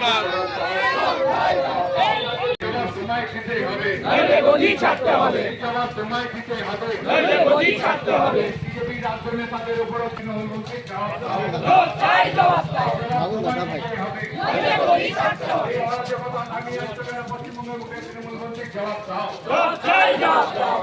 সরকার। তোমায় খেতে হবে। গদি ছাড়তে হবে। জবাব তোমায় পশ্চিমবঙ্গের মুখে জবাব দাও জবাব দাও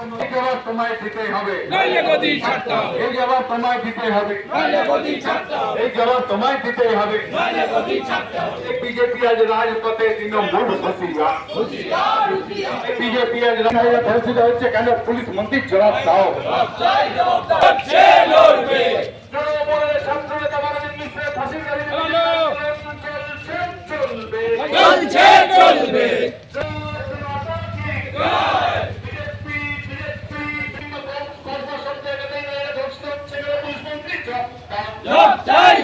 এই জবাব তোমায় দিতে হবে নইলে গদি ছাড়তে হবে এই জবাব তোমায় দিতে হবে নইলে গদি ছাড়তে হবে এই জবাব তোমায় দিতে হবে নইলে গদি ছাড়তে হবে বিজেপি আজ রাজপথে তৃণমূল হুঁশিয়ার বিজেপি আজ রাজপথে ধর্ষিত হচ্ছে কেন পুলিশ মন্ত্রী জবাব দাও সে লড়বে তৃণমূলের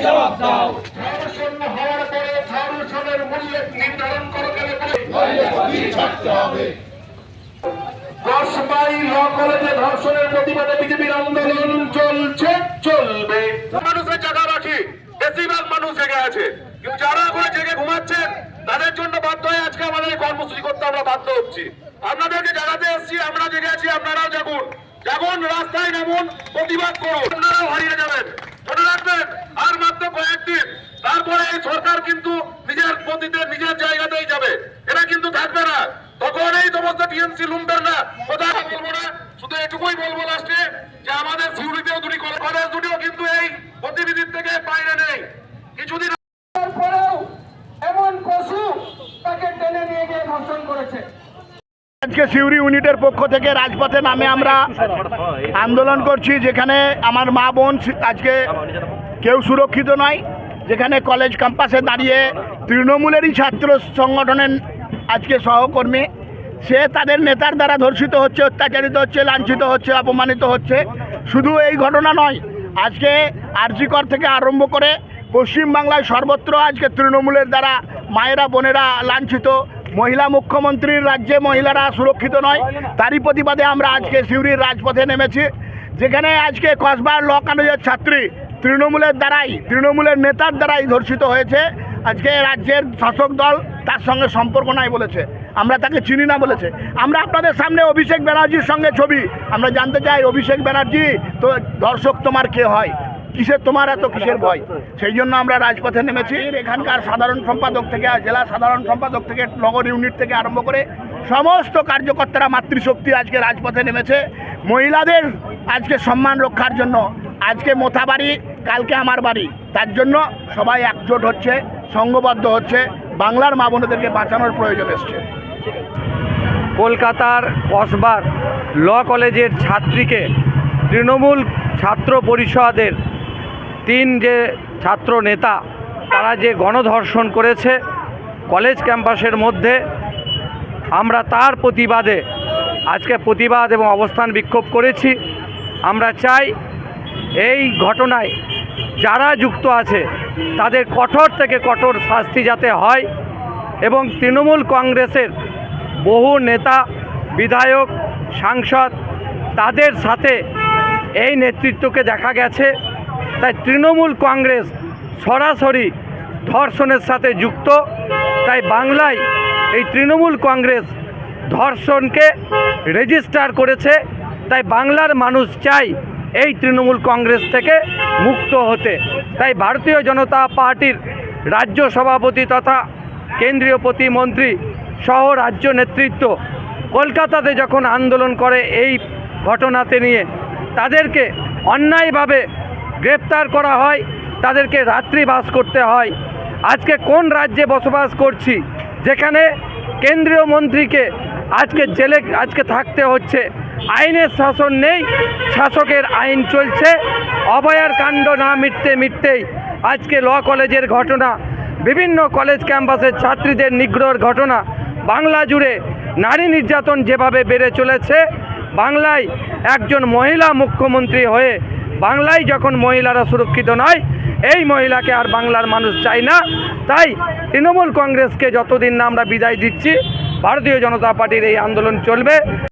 জবাব দাও। ধর্ষণ হওয়ার পরে ধর্ষণের মূল্য নির্ধারণ করো কেন পুলিশ নইলে গদি ছাড়তে হবে। দশ ল কলেজে ধর্ষণের প্রতিবাদে বিজেপির আন্দোলন চলছে চলবে। মানুষের জায়গা রাখি বেশিরভাগ মানুষ জেগে আছে। কিন্তু যারা এখন জেগে ঘুমাচ্ছেন তাদের জন্য বাধ্য হয়ে আজকে আমাদের এই কর্মসূচি করতে আমরা বাধ্য হচ্ছি। আপনাদেরকে জানাতে এসেছি আমরা জেগে আছি আপনারাও জাগুন। জাগুন রাস্তায় নামুন প্রতিবাদ করুন। আপনারাও হারিয়ে যাবেন। মনে রাখবেন আর মাত্র কয়েকদিন তারপরে এই সরকার কিন্তু নিজের গতিতে নিজের জায়গাতেই যাবে। এরা কিন্তু থাকবে না। তখন এই সমস্ত টিএমসি লুম্বের না কথা বলব না? শুধু এটুকুই বলব লাস্টে যে আমাদের সিউড়িতেও দুটি কলেজ দুটিও কিন্তু এই গতিবিধির থেকে বাইরে নেই। কিছুদিন পরেও এমন পশু তাকে টেনে নিয়ে গিয়ে ধর্ষণ করেছে। আজকে সিউড়ি ইউনিটের পক্ষ থেকে রাজপথে নামে আমরা আন্দোলন করছি যেখানে আমার মা বোন আজকে কেউ সুরক্ষিত নয়, যেখানে কলেজ ক্যাম্পাসে দাঁড়িয়ে তৃণমূলেরই ছাত্র সংগঠনের আজকে সহকর্মী। সে তাদের নেতার দ্বারা ধর্ষিত হচ্ছে, অত্যাচারিত হচ্ছে, লাঞ্ছিত হচ্ছে, অপমানিত হচ্ছে। শুধু এই ঘটনা নয়, আজকে আরজিকর থেকে আরম্ভ করে পশ্চিমবাংলায় সর্বত্র আজকে তৃণমূলের দ্বারা মায়েরা, বোনেরা লাঞ্ছিত। মহিলা মুখ্যমন্ত্রীর রাজ্যে মহিলারা সুরক্ষিত নয়, তারই প্রতিবাদে আমরা আজকে সিউড়ির রাজপথে নেমেছি, যেখানে আজকে কসবার ল কলেজের ছাত্রী তৃণমূলের দ্বারাই, তৃণমূলের নেতার দ্বারাই ধর্ষিত হয়েছে। আজকে রাজ্যের শাসক দল তার সঙ্গে সম্পর্ক নাই বলেছে। আমরা তাকে চিনি না বলেছে। আমরা আপনাদের সামনে অভিষেক ব্যানার্জির সঙ্গে ছবি। আমরা জানতে চাই, অভিষেক ব্যানার্জি, তো দর্শক তোমার কে হয়? কিসের তোমার এত কিসের ভয়? সেই জন্য আমরা রাজপথে নেমেছি। এখানকার সাধারণ সম্পাদক থেকে, জেলা সাধারণ সম্পাদক থেকে, নগর ইউনিট থেকে আরম্ভ করে সমস্ত কার্যকর্তারা মাতৃশক্তি আজকে রাজপথে নেমেছে। মহিলাদের আজকে সম্মান রক্ষার জন্য, আজকে মোথা বাড়ি কালকে আমার বাড়ি। তার জন্য সবাই একজোট হচ্ছে, সংঘবদ্ধ হচ্ছে। বাংলার মা বোনেদেরকে বাঁচানোর প্রয়োজন এসছে। কলকাতার কসবার ল কলেজের ছাত্রীকে তৃণমূল ছাত্র পরিষদের তিন যে ছাত্র নেতা, তারা যে গণধর্ষণ করেছে কলেজ ক্যাম্পাসের মধ্যে, আমরা তার প্রতিবাদে, আজকে প্রতিবাদ এবং অবস্থান বিক্ষোভ করেছি। আমরা চাই এই ঘটনায় যারা যুক্ত আছে, তাদের কঠোর থেকে কঠোর শাস্তি যাতে হয় এবং তৃণমূল কংগ্রেসের বহু নেতা, বিধায়ক, সাংসদ, তাদের সাথে এই নেতৃত্বকে দেখা গেছে। তাই তৃণমূল কংগ্রেস সরাসরি ধর্ষণের সাথে যুক্ত। তাই বাংলায় এই তৃণমূল কংগ্রেস ধর্ষণকে রেজিস্টার করেছে। তাই বাংলার মানুষ চাই এই তৃণমূল কংগ্রেস থেকে মুক্ত হতে। তাই ভারতীয় জনতা পার্টির রাজ্য সভাপতি তথা কেন্দ্রীয় প্রতিমন্ত্রী সহ রাজ্য নেতৃত্ব কলকাতাতে যখন আন্দোলন করে এই ঘটনাতে নিয়ে, তাদেরকে অন্যায়ভাবে গ্রেপ্তার করা হয়, তাদেরকে রাত্রিবাস করতে হয়। আজকে কোন রাজ্যে বসবাস করছি, যেখানে কেন্দ্রীয় মন্ত্রীকে আজকে জেলে, আজকে থাকতে হচ্ছে আইনের শাসন নেই, শাসকের আইন চলছে, অভয়ার কাণ্ড না মিটতে মিটতেই আজকে ল কলেজের ঘটনা, বিভিন্ন কলেজ ক্যাম্পাসের ছাত্রীদের নিগ্রহের ঘটনা, বাংলা জুড়ে নারী নির্যাতন যেভাবে বেড়ে চলেছে, বাংলায় একজন মহিলা মুখ্যমন্ত্রী হয়ে বাংলায় যখন মহিলারা সুরক্ষিত নয়, এই মহিলাকে আর বাংলার মানুষ চায় না। তাই তৃণমূল কংগ্রেসকে যতদিন না আমরা বিদায় দিচ্ছি, ভারতীয় জনতা পার্টির এই আন্দোলন চলবে।